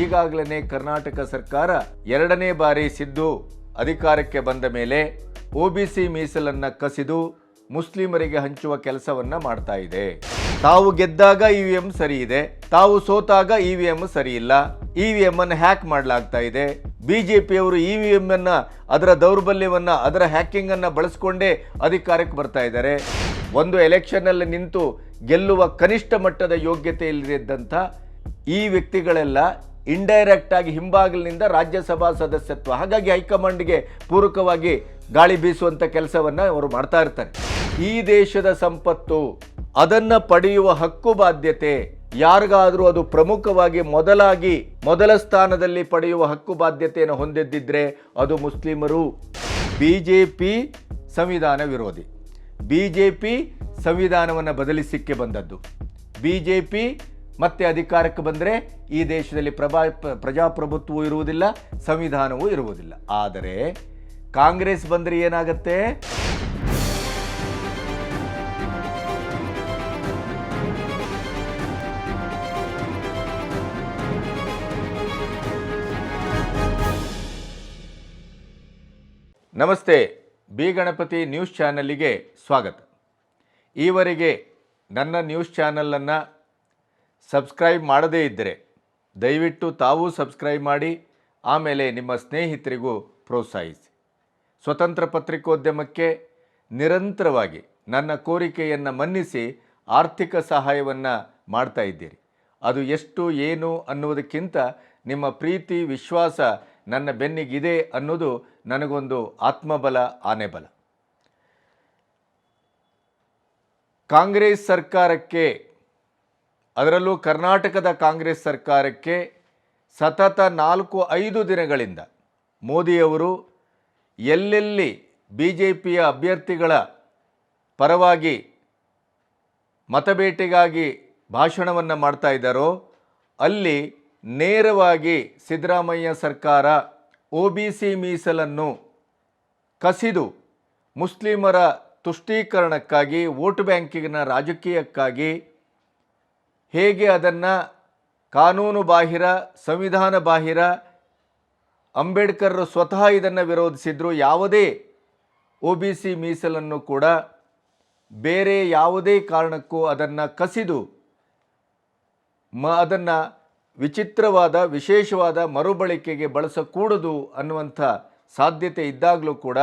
ಈಗಾಗಲೇ ಕರ್ನಾಟಕ ಸರ್ಕಾರ ಎರಡನೇ ಬಾರಿ ಸಿದ್ದು ಅಧಿಕಾರಕ್ಕೆ ಬಂದ ಮೇಲೆ ಒಬಿಸಿ ಮೀಸಲನ್ನು ಕಸಿದು ಮುಸ್ಲಿಮರಿಗೆ ಹಂಚುವ ಕೆಲಸವನ್ನ ಮಾಡ್ತಾ ಇದೆ. ತಾವು ಗೆದ್ದಾಗ ಇವಿಎಂ ಸರಿ ಇದೆ, ತಾವು ಸೋತಾಗ ಇವಿಎಂ ಸರಿ ಇಲ್ಲ, ಇವಿಎಂ ಅನ್ನು ಹ್ಯಾಕ್ ಮಾಡಲಾಗ್ತಾ ಇದೆ. ಬಿಜೆಪಿಯವರು ಇವಿಎಂ ಅನ್ನ, ಅದರ ದೌರ್ಬಲ್ಯವನ್ನ, ಅದರ ಹ್ಯಾಕಿಂಗ್ ಅನ್ನ ಬಳಸ್ಕೊಂಡೇ ಅಧಿಕಾರಕ್ಕೆ ಬರ್ತಾ ಇದ್ದಾರೆ. ಒಂದು ಎಲೆಕ್ಷನ್ ಅಲ್ಲಿ ನಿಂತು ಗೆಲ್ಲುವ ಕನಿಷ್ಠ ಮಟ್ಟದ ಯೋಗ್ಯತೆ ಇಲ್ಲದಿದ್ದಂಥ ಈ ವ್ಯಕ್ತಿಗಳೆಲ್ಲ ಇಂಡೈರೆಕ್ಟ್ ಆಗಿ ಹಿಂಬಾಗಿಲಿನಿಂದ ರಾಜ್ಯಸಭಾ ಸದಸ್ಯತ್ವ. ಹಾಗಾಗಿ ಹೈಕಮಾಂಡ್ಗೆ ಪೂರಕವಾಗಿ ಗಾಳಿ ಬೀಸುವಂತ ಕೆಲಸವನ್ನ ಅವರು ಮಾಡ್ತಾ ಇರ್ತಾರೆ. ಈ ದೇಶದ ಸಂಪತ್ತು, ಅದನ್ನ ಪಡೆಯುವ ಹಕ್ಕು ಬಾಧ್ಯತೆ, ಯಾರಿಗಾದರೂ ಅದು ಪ್ರಮುಖವಾಗಿ ಮೊದಲಾಗಿ, ಮೊದಲ ಸ್ಥಾನದಲ್ಲಿ ಪಡೆಯುವ ಹಕ್ಕು ಬಾಧ್ಯತೆಯನ್ನು ಹೊಂದಿದ್ದಿದ್ರೆ ಅದು ಮುಸ್ಲಿಮರು. ಬಿಜೆಪಿ ಸಂವಿಧಾನ ವಿರೋಧಿ. ಬಿಜೆಪಿ ಸಂವಿಧಾನವನ್ನು ಬದಲಿಸಿಕ್ಕೆ ಬಂದದ್ದು. ಬಿಜೆಪಿ ಮತ್ತೆ ಅಧಿಕಾರಕ್ಕೆ ಬಂದರೆ ಈ ದೇಶದಲ್ಲಿ ಪ್ರಭಾ, ಪ್ರಜಾಪ್ರಭುತ್ವವೂ ಇರುವುದಿಲ್ಲ, ಸಂವಿಧಾನವೂ ಇರುವುದಿಲ್ಲ. ಆದರೆ ಕಾಂಗ್ರೆಸ್ ಬಂದರೆ ಏನಾಗುತ್ತೆ? ನಮಸ್ತೆ, ಬಿ ಗಣಪತಿ ನ್ಯೂಸ್ ಚಾನಲಿಗೆ ಸ್ವಾಗತ. ಈವರೆಗೆ ನನ್ನ ನ್ಯೂಸ್ ಚಾನಲನ್ನು ಸಬ್ಸ್ಕ್ರೈಬ್ ಮಾಡದೇ ಇದ್ದರೆ ದಯವಿಟ್ಟು ತಾವೂ ಸಬ್ಸ್ಕ್ರೈಬ್ ಮಾಡಿ, ಆಮೇಲೆ ನಿಮ್ಮ ಸ್ನೇಹಿತರಿಗೂ ಪ್ರೋತ್ಸಾಹಿಸಿ. ಸ್ವತಂತ್ರ ಪತ್ರಿಕೋದ್ಯಮಕ್ಕೆ ನಿರಂತರವಾಗಿ ನನ್ನ ಕೋರಿಕೆಯನ್ನು ಮನ್ನಿಸಿ ಆರ್ಥಿಕ ಸಹಾಯವನ್ನು ಮಾಡ್ತಾ ಇದ್ದೀರಿ. ಅದು ಎಷ್ಟು, ಏನು ಅನ್ನುವುದಕ್ಕಿಂತ ನಿಮ್ಮ ಪ್ರೀತಿ, ವಿಶ್ವಾಸ ನನ್ನ ಬೆನ್ನಿಗಿದೆ ಅನ್ನೋದು ನನಗೊಂದು ಆತ್ಮಬಲ, ಆನೆಬಲ. ಕಾಂಗ್ರೆಸ್ ಸರ್ಕಾರಕ್ಕೆ ಅದರಲ್ಲೂ ಕರ್ನಾಟಕದ ಕಾಂಗ್ರೆಸ್ ಸರ್ಕಾರಕ್ಕೆ ಸತತ ನಾಲ್ಕು ಐದು ದಿನಗಳಿಂದ ಮೋದಿಯವರು ಎಲ್ಲೆಲ್ಲಿ ಬಿ ಜೆ ಪಿಯ ಅಭ್ಯರ್ಥಿಗಳ ಪರವಾಗಿ ಮತಬೇಟೆಗಾಗಿ ಭಾಷಣವನ್ನು ಮಾಡ್ತಾ ಇದ್ದಾರೋ, ಅಲ್ಲಿ ನೇರವಾಗಿ ಸಿದ್ದರಾಮಯ್ಯ ಸರ್ಕಾರ ಒ ಬಿ ಸಿ ಮೀಸಲನ್ನು ಕಸಿದು ಮುಸ್ಲಿಮರ ತುಷ್ಟೀಕರಣಕ್ಕಾಗಿ, ವೋಟ್ ಬ್ಯಾಂಕಿನ ರಾಜಕೀಯಕ್ಕಾಗಿ ಹೇಗೆ ಅದನ್ನು ಕಾನೂನು ಬಾಹಿರ, ಸಂವಿಧಾನ ಬಾಹಿರ, ಅಂಬೇಡ್ಕರ್ ಸ್ವತಃ ಇದನ್ನು ವಿರೋಧಿಸಿದ್ರು, ಯಾವುದೇ ಒ ಬಿ ಸಿ ಮೀಸಲನ್ನು ಕೂಡ ಬೇರೆ ಯಾವುದೇ ಕಾರಣಕ್ಕೂ ಅದನ್ನು ಕಸಿದು, ಮ, ಅದನ್ನು ವಿಚಿತ್ರವಾದ, ವಿಶೇಷವಾದ ಮರುಬಳಕೆಗೆ ಬಳಸಕೂಡದು ಅನ್ನುವಂಥ ಸಾಧ್ಯತೆ ಇದ್ದಾಗಲೂ ಕೂಡ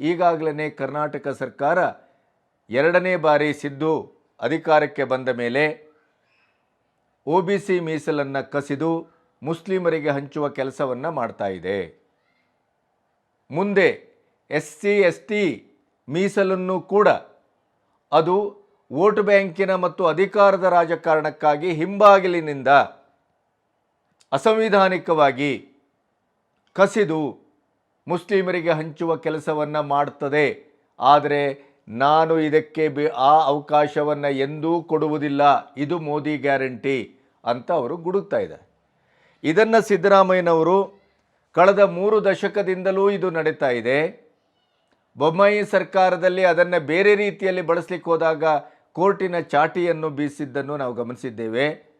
ಈಗಾಗಲೇ ಕರ್ನಾಟಕ ಸರ್ಕಾರ ಎರಡನೇ ಬಾರಿ ಸಿದ್ದು ಅಧಿಕಾರಕ್ಕೆ ಬಂದ ಮೇಲೆ ಒ ಬಿ ಸಿ ಮೀಸಲನ್ನು ಕಸಿದು ಮುಸ್ಲಿಮರಿಗೆ ಹಂಚುವ ಕೆಲಸವನ್ನು ಮಾಡ್ತಾ ಇದೆ. ಮುಂದೆ ಎಸ್ ಸಿ ಎಸ್ ಟಿ ಮೀಸಲನ್ನು ಕೂಡ ಅದು ವೋಟ್ ಬ್ಯಾಂಕಿನ ಮತ್ತು ಅಧಿಕಾರದ ರಾಜಕಾರಣಕ್ಕಾಗಿ ಹಿಂಬಾಗಿಲಿನಿಂದ ಅಸಂವಿಧಾನಿಕವಾಗಿ ಕಸಿದು ಮುಸ್ಲಿಮರಿಗೆ ಹಂಚುವ ಕೆಲಸವನ್ನು ಮಾಡ್ತದೆ. ಆದರೆ ನಾನು ಇದಕ್ಕೆ ಬಿ ಆ ಅವಕಾಶವನ್ನು ಎಂದೂ ಕೊಡುವುದಿಲ್ಲ. ಇದು ಮೋದಿ ಗ್ಯಾರಂಟಿ. ಅಂತ ಅವರು ಗುಡುಕ್ತಾ ಇದ್ದಾರೆ. ಇದನ್ನು ಸಿದ್ದರಾಮಯ್ಯನವರು ಕಳೆದ ಮೂರು ದಶಕದಿಂದಲೂ ಇದು ನಡೀತಾ ಇದೆ. ಬೊಮ್ಮಾಯಿ ಸರ್ಕಾರದಲ್ಲಿ ಅದನ್ನು ಬೇರೆ ರೀತಿಯಲ್ಲಿ ಬಳಸಲಿಕ್ಕೆ ಹೋದಾಗ ಕೋರ್ಟಿನ ಚಾಟಿಯನ್ನು ಬೀಸಿದ್ದನ್ನು ನಾವು ಗಮನಿಸಿದ್ದೇವೆ.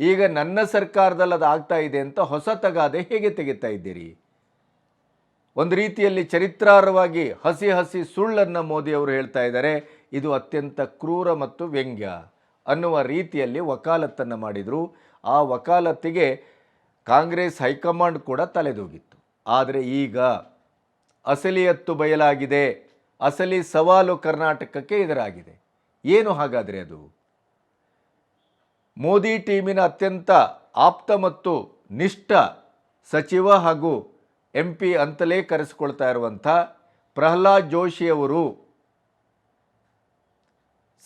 ಈಗ ನನ್ನ ಸರ್ಕಾರದಲ್ಲಿ ಅದು ಆಗ್ತಾ ಇದೆ ಅಂತ ಹೊಸ ತಗಾದೆ ಹೇಗೆ ತೆಗಿತಾ ಇದ್ದೀರಿ? ಒಂದು ರೀತಿಯಲ್ಲಿ ಚರಿತ್ರಾರ್ಹವಾಗಿ ಹಸಿ ಹಸಿ ಸುಳ್ಳನ್ನು ಮೋದಿ ಅವರು ಹೇಳ್ತಾ ಇದ್ದಾರೆ. ಇದು ಅತ್ಯಂತ ಕ್ರೂರ ಮತ್ತು ವ್ಯಂಗ್ಯ. ಅನ್ನುವ ರೀತಿಯಲ್ಲಿ ವಕಾಲತ್ತನ್ನು ಮಾಡಿದರು. ಆ ವಕಾಲತ್ತಿಗೆ ಕಾಂಗ್ರೆಸ್ ಹೈಕಮಾಂಡ್ ಕೂಡ ತಲೆದೋಗಿತ್ತು. ಆದರೆ ಈಗ ಅಸಲಿಯತ್ತು ಬಯಲಾಗಿದೆ. ಅಸಲಿ ಸವಾಲು ಕರ್ನಾಟಕಕ್ಕೆ ಎದುರಾಗಿದೆ. ಏನು ಹಾಗಾದರೆ ಅದು? ಮೋದಿ ಟೀಮಿನ ಅತ್ಯಂತ ಆಪ್ತ ಮತ್ತು ನಿಷ್ಠ ಸಚಿವ ಹಾಗೂ ಎಂ ಪಿ ಅಂತಲೇ ಕರೆಸಿಕೊಳ್ತಾ ಇರುವಂಥ ಪ್ರಹ್ಲಾದ್ ಜೋಶಿಯವರು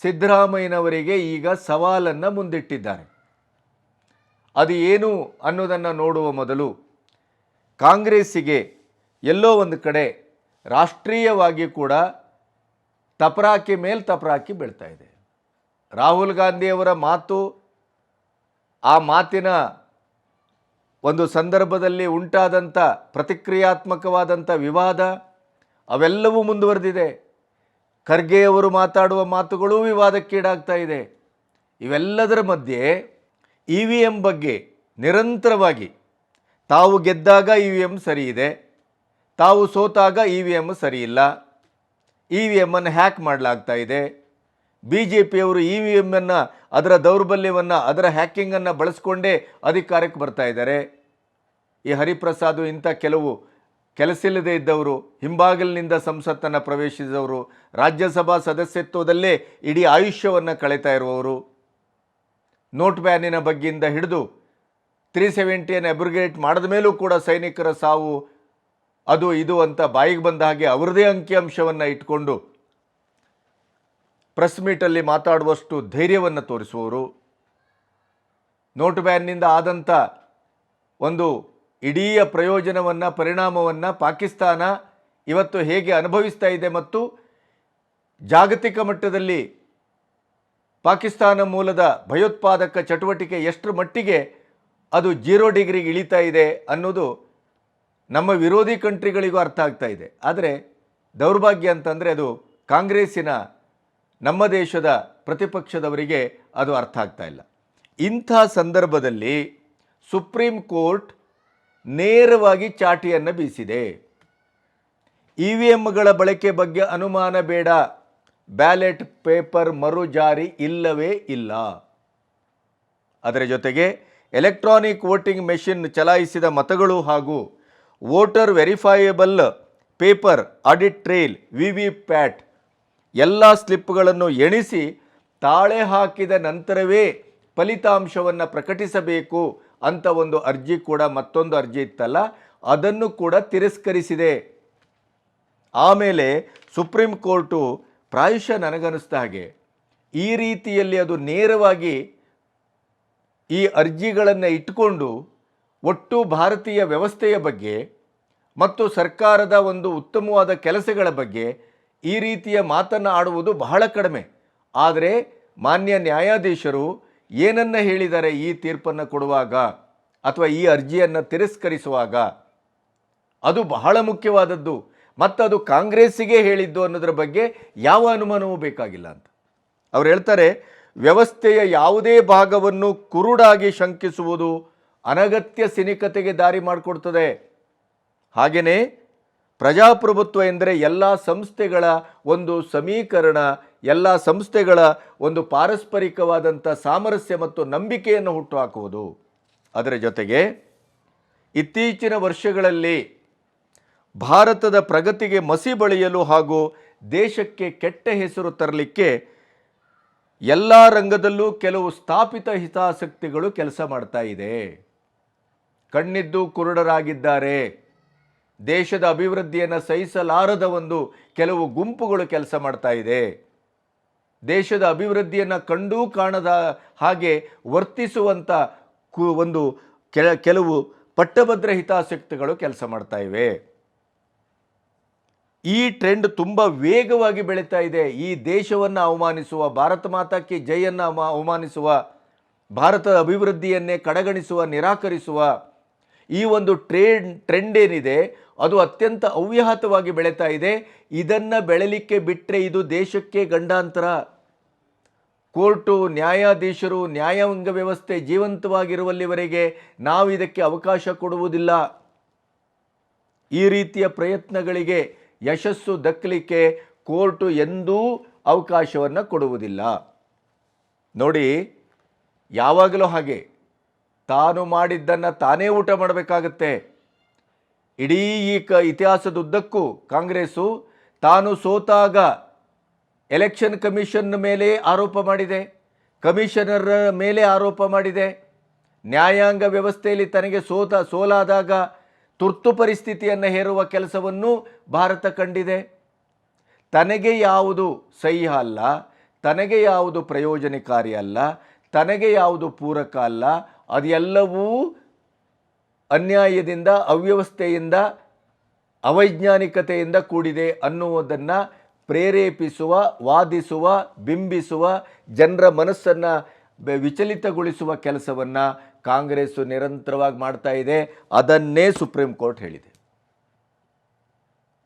ಸಿದ್ದರಾಮಯ್ಯನವರಿಗೆ ಈಗ ಸವಾಲನ್ನು ಮುಂದಿಟ್ಟಿದ್ದಾರೆ. ಅದು ಏನು ಅನ್ನೋದನ್ನು ನೋಡುವ ಮೊದಲು ಕಾಂಗ್ರೆಸ್ಸಿಗೆ ಎಲ್ಲೋ ಒಂದು ಕಡೆ ರಾಷ್ಟ್ರೀಯವಾಗಿ ಕೂಡ ತಪರಾಕಿ ಮೇಲೆ ತಪರಾಕಿ ಬೀಳ್ತಾ ಇದೆ. ರಾಹುಲ್ ಗಾಂಧಿಯವರ ಮಾತು ಆ ಮಾತಿನ ಒಂದು ಸಂದರ್ಭದಲ್ಲಿ ಉಂಟಾದಂಥ ಪ್ರತಿಕ್ರಿಯಾತ್ಮಕವಾದಂಥ ವಿವಾದ ಅವೆಲ್ಲವೂ ಮುಂದುವರೆದಿದೆ. ಖರ್ಗೆಯವರು ಮಾತಾಡುವ ಮಾತುಗಳೂ ವಿವಾದಕ್ಕೀಡಾಗ್ತಾ ಇದೆ. ಇವೆಲ್ಲದರ ಮಧ್ಯೆ ಇ ವಿ ಎಂ ಬಗ್ಗೆ ನಿರಂತರವಾಗಿ ತಾವು ಗೆದ್ದಾಗ ಇ ವಿ ಎಂ ಸರಿ ಇದೆ ತಾವು ಸೋತಾಗ ಇ ವಿ ಎಂ ಸರಿ ಇಲ್ಲ ಇ ವಿ ಎಮ್ಮನ್ನು ಹ್ಯಾಕ್ ಮಾಡಲಾಗ್ತಾ ಇದೆ. ಬಿ ಜೆ ಪಿಯವರು ಇ ವಿ ಎಮ್ಮನ್ನು ಅದರ ದೌರ್ಬಲ್ಯವನ್ನು, ಅದರ ಹ್ಯಾಕಿಂಗನ್ನು ಬಳಸ್ಕೊಂಡೇ ಅಧಿಕಾರಕ್ಕೆ ಬರ್ತಾ ಇದ್ದಾರೆ. ಈ ಹರಿಪ್ರಸಾದ್ ಇಂಥ ಕೆಲವು ಕೆಲಸಿಲ್ಲದೆ ಇದ್ದವರು, ಹಿಂಬಾಗಿಲಿನಿಂದ ಸಂಸತ್ತನ್ನು ಪ್ರವೇಶಿಸಿದವರು, ರಾಜ್ಯಸಭಾ ಸದಸ್ಯತ್ವದಲ್ಲೇ ಇಡೀ ಆಯುಷ್ಯವನ್ನು ಕಳೀತಾ ಇರುವವರು. ನೋಟ್ ಬ್ಯಾನಿನ ಬಗ್ಗೆಯಿಂದ ಹಿಡಿದು ತ್ರೀ ಸೆವೆಂಟಿಯನ್ನು ಅಬ್ರಿಗೇಟ್ ಮಾಡಿದ ಮೇಲೂ ಕೂಡ ಸೈನಿಕರ ಸಾವು ಅದು ಇದು ಅಂತ ಬಾಯಿಗೆ ಬಂದ ಹಾಗೆ ಅವರದೇ ಅಂಕಿಅಂಶವನ್ನು ಇಟ್ಕೊಂಡು ಪ್ರೆಸ್ ಮೀಟಲ್ಲಿ ಮಾತಾಡುವಷ್ಟು ಧೈರ್ಯವನ್ನು ತೋರಿಸುವವರು. ನೋಟ್ ಬ್ಯಾನ್ನಿಂದ ಆದಂಥ ಒಂದು ಇಡೀ ಪ್ರಯೋಜನವನ್ನು, ಪರಿಣಾಮವನ್ನು ಪಾಕಿಸ್ತಾನ ಇವತ್ತು ಹೇಗೆ ಅನುಭವಿಸ್ತಾ ಇದೆ ಮತ್ತು ಜಾಗತಿಕ ಮಟ್ಟದಲ್ಲಿ ಪಾಕಿಸ್ತಾನ ಮೂಲದ ಭಯೋತ್ಪಾದಕ ಚಟುವಟಿಕೆ ಎಷ್ಟರ ಮಟ್ಟಿಗೆ ಅದು ಜೀರೋ ಡಿಗ್ರಿಗೆ ಇಳಿತಾ ಇದೆ ಅನ್ನೋದು ನಮ್ಮ ವಿರೋಧಿ ಕಂಟ್ರಿಗಳಿಗೂ ಅರ್ಥ ಆಗ್ತಾ ಇದೆ. ಆದರೆ ದೌರ್ಭಾಗ್ಯ ಅಂತಂದರೆ ಅದು ಕಾಂಗ್ರೆಸ್ಸಿನ ನಮ್ಮ ದೇಶದ ಪ್ರತಿಪಕ್ಷದವರಿಗೆ ಅದು ಅರ್ಥ ಆಗ್ತಾ ಇಲ್ಲ. ಇಂಥ ಸಂದರ್ಭದಲ್ಲಿ ಸುಪ್ರೀಂ ಕೋರ್ಟ್ ನೇರವಾಗಿ ಚಾಟಿಯನ್ನು ಬೀಸಿದೆ. ಇ ವಿ ಎಮ್ಗಳ ಬಳಕೆ ಬಗ್ಗೆ ಅನುಮಾನ ಬೇಡ. ಬ್ಯಾಲೆಟ್ ಪೇಪರ್ ಮರು ಜಾರಿ ಇಲ್ಲವೇ ಇಲ್ಲ. ಅದರ ಜೊತೆಗೆ ಎಲೆಕ್ಟ್ರಾನಿಕ್ ವೋಟಿಂಗ್ ಮೆಷಿನ್ ಚಲಾಯಿಸಿದ ಮತಗಳು ಹಾಗೂ voter verifiable paper, audit trail VVPAT ಎಲ್ಲ ಸ್ಲಿಪ್ಗಳನ್ನು ಎಣಿಸಿ ತಾಳೆ ಹಾಕಿದ ನಂತರವೇ ಫಲಿತಾಂಶವನ್ನು ಪ್ರಕಟಿಸಬೇಕು ಅಂತ ಒಂದು ಅರ್ಜಿ ಕೂಡ ಮತ್ತೊಂದು ಅರ್ಜಿ ಇತ್ತಲ್ಲ, ಅದನ್ನು ಕೂಡ ತಿರಸ್ಕರಿಸಿದೆ. ಆಮೇಲೆ ಸುಪ್ರೀಂ ಕೋರ್ಟು ಪ್ರಾಯಶಃ ನನಗನ್ನಿಸ್ದ ಹಾಗೆ, ಈ ರೀತಿಯಲ್ಲಿ ಅದು ನೇರವಾಗಿ ಈ ಅರ್ಜಿಗಳನ್ನು ಇಟ್ಟುಕೊಂಡು ಒಟ್ಟು ಭಾರತೀಯ ವ್ಯವಸ್ಥೆಯ ಬಗ್ಗೆ ಮತ್ತು ಸರ್ಕಾರದ ಒಂದು ಉತ್ತಮವಾದ ಕೆಲಸಗಳ ಬಗ್ಗೆ ಈ ರೀತಿಯ ಮಾತನ್ನು ಆಡುವುದು ಬಹಳ ಕಡಿಮೆ. ಆದರೆ ಮಾನ್ಯ ನ್ಯಾಯಾಧೀಶರು ಏನನ್ನ ಹೇಳಿದ್ದಾರೆ ಈ ತೀರ್ಪನ್ನು ಕೊಡುವಾಗ ಅಥವಾ ಈ ಅರ್ಜಿಯನ್ನು ತಿರಸ್ಕರಿಸುವಾಗ ಅದು ಬಹಳ ಮುಖ್ಯವಾದದ್ದು. ಮತ್ತು ಅದು ಕಾಂಗ್ರೆಸ್ಸಿಗೆ ಹೇಳಿದ್ದು ಅನ್ನೋದ್ರ ಬಗ್ಗೆ ಯಾವ ಅನುಮಾನವೂ ಬೇಕಾಗಿಲ್ಲ ಅಂತ. ಅವ್ರು ಹೇಳ್ತಾರೆ, ವ್ಯವಸ್ಥೆಯ ಯಾವುದೇ ಭಾಗವನ್ನು ಕುರುಡಾಗಿ ಶಂಕಿಸುವುದು ಅನಗತ್ಯ ಸಿನಿಕತೆಗೆ ದಾರಿ ಮಾಡಿಕೊಡ್ತದೆ. ಹಾಗೆಯೇ ಪ್ರಜಾಪ್ರಭುತ್ವ ಎಂದರೆ ಎಲ್ಲ ಸಂಸ್ಥೆಗಳ ಒಂದು ಸಮೀಕರಣ ಎಲ್ಲ ಸಂಸ್ಥೆಗಳ ಒಂದು ಪಾರಸ್ಪರಿಕವಾದಂಥ ಸಾಮರಸ್ಯ ಮತ್ತು ನಂಬಿಕೆಯನ್ನು ಹುಟ್ಟುಹಾಕುವುದು. ಅದರ ಜೊತೆಗೆ ಇತ್ತೀಚಿನ ವರ್ಷಗಳಲ್ಲಿ ಭಾರತದ ಪ್ರಗತಿಗೆ ಮಸಿ ಬಳಿಯಲು ಹಾಗೂ ದೇಶಕ್ಕೆ ಕೆಟ್ಟ ಹೆಸರು ತರಲಿಕ್ಕೆ ಎಲ್ಲ ರಂಗದಲ್ಲೂ ಕೆಲವು ಸ್ಥಾಪಿತ ಹಿತಾಸಕ್ತಿಗಳು ಕೆಲಸ ಮಾಡ್ತಾ ಇದೆ. ಕಣ್ಣಿದ್ದು ಕುರುಡರಾಗಿದ್ದಾರೆ. ದೇಶದ ಅಭಿವೃದ್ಧಿಯನ್ನು ಸಹಿಸಲಾರದ ಒಂದು ಕೆಲವು ಗುಂಪುಗಳು ಕೆಲಸ ಮಾಡ್ತಾ ಇದೆ. ದೇಶದ ಅಭಿವೃದ್ಧಿಯನ್ನು ಕಂಡೂ ಕಾಣದ ಹಾಗೆ ವರ್ತಿಸುವಂಥ ಕು ಒಂದು ಕೆಲ, ಕೆಲವು ಪಟ್ಟಭದ್ರ ಹಿತಾಸಕ್ತಿಗಳು ಕೆಲಸ ಮಾಡ್ತಾ ಇವೆ. ಈ ಟ್ರೆಂಡ್ ತುಂಬ ವೇಗವಾಗಿ ಬೆಳೀತಾ ಇದೆ. ಈ ದೇಶವನ್ನು ಅವಮಾನಿಸುವ, ಭಾರತ ಮಾತಾಕ್ಕೆ ಜೈಯನ್ನು ಅವಮಾನಿಸುವ, ಭಾರತದ ಅಭಿವೃದ್ಧಿಯನ್ನೇ ಕಡೆಗಣಿಸುವ, ನಿರಾಕರಿಸುವ ಈ ಒಂದು ಟ್ರೇಡ್ ಟ್ರೆಂಡ್ ಏನಿದೆ ಅದು ಅತ್ಯಂತ ಅವ್ಯಾಹತವಾಗಿ ಬೆಳೀತಾ ಇದೆ. ಇದನ್ನು ಬೆಳಲಿಕ್ಕೆ ಬಿಟ್ಟರೆ ಇದು ದೇಶಕ್ಕೆ ಗಂಡಾಂತರ. ಕೋರ್ಟು, ನ್ಯಾಯಾಧೀಶರು, ನ್ಯಾಯಾಂಗ ವ್ಯವಸ್ಥೆ ಜೀವಂತವಾಗಿರುವಲ್ಲಿವರೆಗೆ ನಾವು ಇದಕ್ಕೆ ಅವಕಾಶ ಕೊಡುವುದಿಲ್ಲ. ಈ ರೀತಿಯ ಪ್ರಯತ್ನಗಳಿಗೆ ಯಶಸ್ಸು ದಕ್ಕಲಿಕ್ಕೆ ಕೋರ್ಟು ಎಂದೂ ಅವಕಾಶವನ್ನು ಕೊಡುವುದಿಲ್ಲ. ನೋಡಿ, ಯಾವಾಗಲೂ ಹಾಗೆ. ತಾನು ಮಾಡಿದ್ದನ್ನು ತಾನೇ ಊಟ ಮಾಡಬೇಕಾಗತ್ತೆ. ಇಡೀ ಈ ಕ ಇತಿಹಾಸದುದ್ದಕ್ಕೂ ಕಾಂಗ್ರೆಸ್ಸು ತಾನು ಸೋತಾಗ ಎಲೆಕ್ಷನ್ ಕಮಿಷನ್ ಮೇಲೆ ಆರೋಪ ಮಾಡಿದೆ, ಕಮಿಷನರ್ ಮೇಲೆ ಆರೋಪ ಮಾಡಿದೆ. ನ್ಯಾಯಾಂಗ ವ್ಯವಸ್ಥೆಯಲ್ಲಿ ತನಗೆ ಸೋತ, ಸೋಲಾದಾಗ ತುರ್ತು ಪರಿಸ್ಥಿತಿಯನ್ನು ಹೇರುವ ಕೆಲಸವನ್ನು ಭಾರತ ಕಂಡಿದೆ. ತನಗೆ ಯಾವುದು ಸಹ್ಯ ಅಲ್ಲ, ತನಗೆ ಯಾವುದು ಪ್ರಯೋಜನಕಾರಿ ಅಲ್ಲ, ತನಗೆ ಯಾವುದು ಪೂರಕ ಅಲ್ಲ, ಅದೆಲ್ಲವೂ ಅನ್ಯಾಯದಿಂದ, ಅವ್ಯವಸ್ಥೆಯಿಂದ, ಅವೈಜ್ಞಾನಿಕತೆಯಿಂದ ಕೂಡಿದೆ ಅನ್ನುವುದನ್ನು ಪ್ರೇರೇಪಿಸುವ, ವಾದಿಸುವ, ಬಿಂಬಿಸುವ, ಜನರ ಮನಸ್ಸನ್ನು ವಿಚಲಿತಗೊಳಿಸುವ ಕೆಲಸವನ್ನು ಕಾಂಗ್ರೆಸ್ಸು ನಿರಂತರವಾಗಿ ಮಾಡ್ತಾ ಇದೆ. ಅದನ್ನೇ ಸುಪ್ರೀಂ ಕೋರ್ಟ್ ಹೇಳಿದೆ.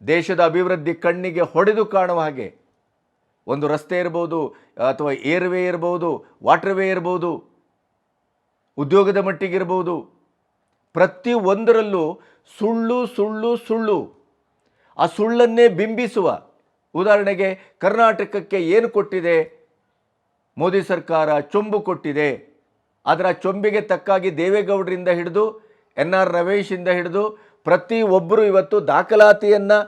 ದೇಶದ ಅಭಿವೃದ್ಧಿ ಕಣ್ಣಿಗೆ ಹೊಡೆದು ಕಾಣುವ ಹಾಗೆ. ಒಂದು ರಸ್ತೆ ಇರ್ಬೋದು, ಅಥವಾ ಏರ್ವೇ ಇರ್ಬೋದು, ವಾಟರ್ವೇ ಇರ್ಬೋದು, ಉದ್ಯೋಗದ ಮಟ್ಟಿಗಿರ್ಬೋದು ಪ್ರತಿ ಒಂದರಲ್ಲೂ ಸುಳ್ಳು ಸುಳ್ಳು ಸುಳ್ಳು. ಆ ಸುಳ್ಳನ್ನೇ ಬಿಂಬಿಸುವ. ಉದಾಹರಣೆಗೆ ಕರ್ನಾಟಕಕ್ಕೆ ಏನು ಕೊಟ್ಟಿದೆ? ಮೋದಿ ಸರ್ಕಾರ ಚೊಂಬು ಕೊಟ್ಟಿದೆ. ಅದರ ಚೊಂಬಿಗೆ ತಕ್ಕಾಗಿ ದೇವೇಗೌಡರಿಂದ ಹಿಡಿದು ಎನ್ ಆರ್ ರಮೇಶಿಂದ ಹಿಡಿದು ಪ್ರತಿ ಒಬ್ಬರು ಇವತ್ತು ದಾಖಲಾತಿಯನ್ನು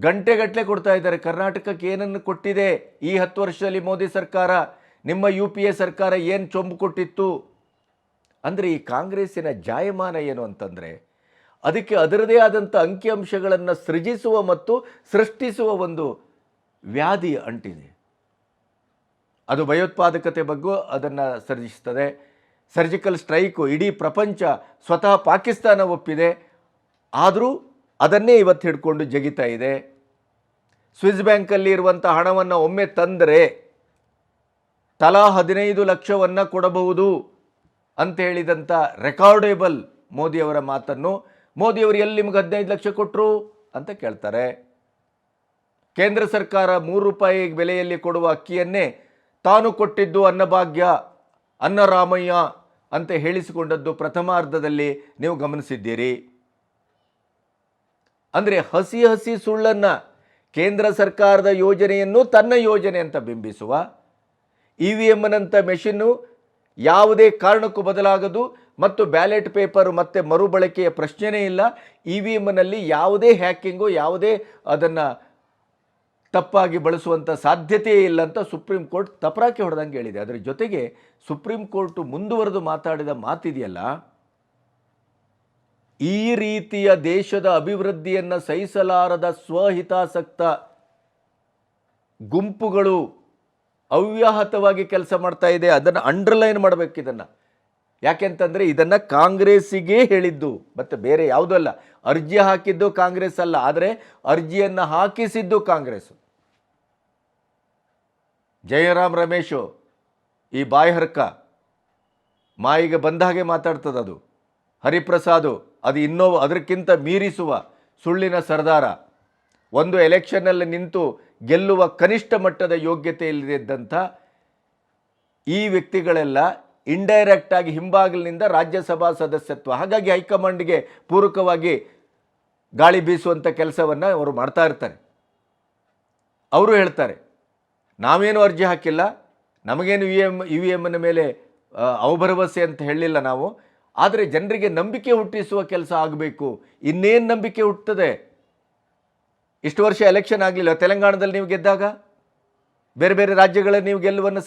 ಗಂಟೆಗಟ್ಟಲೆ ಕೊಡ್ತಾ ಇದ್ದಾರೆ. ಕರ್ನಾಟಕಕ್ಕೆ ಏನನ್ನು ಕೊಟ್ಟಿದೆ? ಈ ಹತ್ತು ವರ್ಷದಲ್ಲಿ ಮೋದಿ ಸರ್ಕಾರ, ನಿಮ್ಮ ಯು ಪಿ ಎ ಸರ್ಕಾರ ಏನು ಚೊಂಬು ಕೊಟ್ಟಿತ್ತು? ಅಂದರೆ ಈ ಕಾಂಗ್ರೆಸ್ಸಿನ ಜಾಯಮಾನ ಏನು ಅಂತಂದರೆ ಅದಕ್ಕೆ ಅದರದೇ ಆದಂಥ ಅಂಕಿಅಂಶಗಳನ್ನು ಸೃಜಿಸುವ ಮತ್ತು ಸೃಷ್ಟಿಸುವ ಒಂದು ವ್ಯಾಧಿ ಅಂಟಿದೆ. ಅದು ಭಯೋತ್ಪಾದಕತೆ ಬಗ್ಗೆ ಅದನ್ನು ಸೃಜಿಸ್ತದೆ. ಸರ್ಜಿಕಲ್ ಸ್ಟ್ರೈಕು ಇಡೀ ಪ್ರಪಂಚ ಸ್ವತಃ ಪಾಕಿಸ್ತಾನ ಒಪ್ಪಿದೆ. ಆದರೂ ಅದನ್ನೇ ಇವತ್ತು ಹಿಡ್ಕೊಂಡು ಜಗಿತಾ ಇದೆ. ಸ್ವಿಸ್ ಬ್ಯಾಂಕಲ್ಲಿ ಇರುವಂಥ ಹಣವನ್ನು ಒಮ್ಮೆ ತಂದರೆ ತಲಾ ಹದಿನೈದು ಲಕ್ಷವನ್ನು ಕೊಡಬಹುದು. ಅಂತ ಹೇಳಿದಂಥ ರೆಕಾರ್ಡೇಬಲ್ ಮೋದಿಯವರ ಮಾತನ್ನು, ಮೋದಿಯವರು ಎಲ್ಲಿ ನಿಮ್ಗೆ ಹದಿನೈದು ಲಕ್ಷ ಕೊಟ್ಟರು ಅಂತ ಕೇಳ್ತಾರೆ. ಕೇಂದ್ರ ಸರ್ಕಾರ ಮೂರು ರೂಪಾಯಿ ಬೆಲೆಯಲ್ಲಿ ಕೊಡುವ ಅಕ್ಕಿಯನ್ನೇ ತಾನು ಕೊಟ್ಟಿದ್ದು ಅನ್ನಭಾಗ್ಯ, ಅನ್ನರಾಮಯ್ಯ ಅಂತ ಹೇಳಿಸಿಕೊಂಡದ್ದು ಪ್ರಥಮಾರ್ಧದಲ್ಲಿ ನೀವು ಗಮನಿಸಿದ್ದೀರಿ. ಅಂದರೆ ಹಸಿ ಹಸಿ ಸುಳ್ಳನ್ನು ಕೇಂದ್ರ ಸರ್ಕಾರದ ಯೋಜನೆಯನ್ನು ತನ್ನ ಯೋಜನೆ ಅಂತ ಬಿಂಬಿಸುವ, ಇ ವಿ ಎಮ್ನಂಥ ಮೆಷಿನ್ನು ಯಾವುದೇ ಕಾರಣಕ್ಕೂ ಬದಲಾಗದು ಮತ್ತು ಬ್ಯಾಲೆಟ್ ಪೇಪರ್ ಮತ್ತೆ ಮರುಬಳಕೆಯ ಪ್ರಶ್ನೆಯೇ ಇಲ್ಲ. ಇ ವಿ ಎಮ್ನಲ್ಲಿ ಯಾವುದೇ ಹ್ಯಾಕಿಂಗು, ಯಾವುದೇ ಅದನ್ನು ತಪ್ಪಾಗಿ ಬಳಸುವಂಥ ಸಾಧ್ಯತೆಯೇ ಇಲ್ಲ ಅಂತ ಸುಪ್ರೀಂ ಕೋರ್ಟ್ ತಪರಾಕಿ ಹೊಡೆದಂಗೆ ಹೇಳಿದೆ. ಅದರ ಜೊತೆಗೆ ಸುಪ್ರೀಂ ಕೋರ್ಟ್ ಮುಂದುವರೆದು ಮಾತಾಡಿದ ಮಾತಿದೆಯಲ್ಲ, ಈ ರೀತಿಯ ದೇಶದ ಅಭಿವೃದ್ಧಿಯನ್ನು ಸಹಿಸಲಾರದ ಸ್ವಹಿತಾಸಕ್ತ ಗುಂಪುಗಳು ಅವ್ಯಾಹತವಾಗಿ ಕೆಲಸ ಮಾಡ್ತಾ ಇದೆ, ಅದನ್ನು ಅಂಡರ್ಲೈನ್ ಮಾಡಬೇಕು ಇದನ್ನು. ಯಾಕೆಂತಂದರೆ ಇದನ್ನು ಕಾಂಗ್ರೆಸ್ಸಿಗೆ ಹೇಳಿದ್ದು, ಮತ್ತು ಬೇರೆ ಯಾವುದೂ ಅಲ್ಲ. ಅರ್ಜಿ ಹಾಕಿದ್ದು ಕಾಂಗ್ರೆಸ್ ಅಲ್ಲ, ಆದರೆ ಅರ್ಜಿಯನ್ನು ಹಾಕಿಸಿದ್ದು ಕಾಂಗ್ರೆಸ್ ಜಯರಾಮ್ ರಮೇಶು, ಈ ಬಾಯ್ಹರ್ಕ ಮಾಯಿಗೆ ಬಂದ ಹಾಗೆ ಮಾತಾಡ್ತದೆ ಅದು. ಹರಿಪ್ರಸಾದು, ಅದು ಇನ್ನೋ ಅದಕ್ಕಿಂತ ಮೀರಿಸುವ ಸುಳ್ಳಿನ ಸರ್ದಾರ. ಒಂದು ಎಲೆಕ್ಷನ್ನಲ್ಲಿ ನಿಂತು ಗೆಲ್ಲುವ ಕನಿಷ್ಠ ಮಟ್ಟದ ಯೋಗ್ಯತೆಯಲ್ಲಿದ್ದಂಥ ಈ ವ್ಯಕ್ತಿಗಳೆಲ್ಲ ಇಂಡೈರೆಕ್ಟ್ ಆಗಿ ಹಿಂಬಾಗಿಲಿನಿಂದ ರಾಜ್ಯಸಭಾ ಸದಸ್ಯತ್ವ, ಹಾಗಾಗಿ ಹೈಕಮಾಂಡ್ಗೆ ಪೂರಕವಾಗಿ ಗಾಳಿ ಬೀಸುವಂಥ ಕೆಲಸವನ್ನು ಅವರು ಮಾಡ್ತಾ ಇರ್ತಾರೆ. ಅವರು ಹೇಳ್ತಾರೆ, ನಾವೇನು ಅರ್ಜಿ ಹಾಕಿಲ್ಲ, ನಮಗೇನು ವಿ ಎಂ ಇ ವಿ ಎಮ್ನ ಮೇಲೆ ಅವಭರವಸೆ ಅಂತ ಹೇಳಿಲ್ಲ ನಾವು, ಆದರೆ ಜನರಿಗೆ ನಂಬಿಕೆ ಹುಟ್ಟಿಸುವ ಕೆಲಸ ಆಗಬೇಕು, ಇನ್ನೇನು ನಂಬಿಕೆ ಹುಟ್ಟುತ್ತದೆ? ಇಷ್ಟು ವರ್ಷ ಎಲೆಕ್ಷನ್ ಆಗಲಿಲ್ಲ. ತೆಲಂಗಾಣದಲ್ಲಿ ನೀವು ಗೆದ್ದಾಗ, ಬೇರೆ ಬೇರೆ ರಾಜ್ಯಗಳಲ್ಲಿ ನೀವು ಗೆಲ್ಲುವನ್ನು